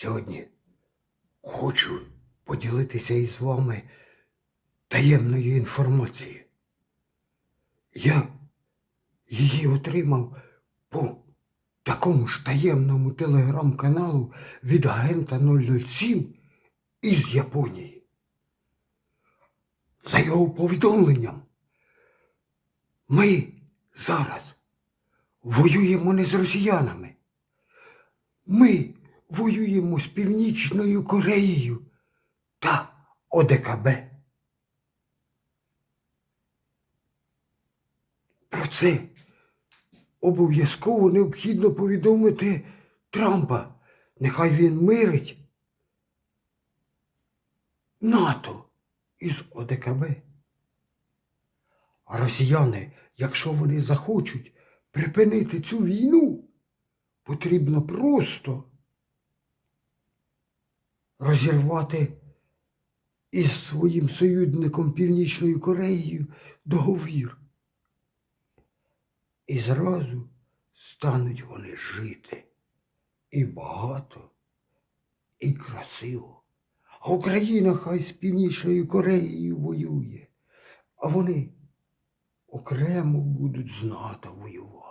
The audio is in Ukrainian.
Сьогодні хочу поділитися із вами таємною інформацією. Я її отримав по такому ж таємному телеграм-каналу від агента 007 із Японії. За його повідомленням, ми зараз воюємо не з росіянами. Ми воюємо з Північною Кореєю та ОДКБ. Про це обов'язково необхідно повідомити Трампа. Нехай він мирить НАТО із ОДКБ. А росіяни, якщо вони захочуть припинити цю війну, потрібно просто розірвати із своїм союзником Північною Кореєю договір. І зразу стануть вони жити і багато, і красиво. А Україна хай з Північною Кореєю воює, а вони окремо будуть з НАТО воювати.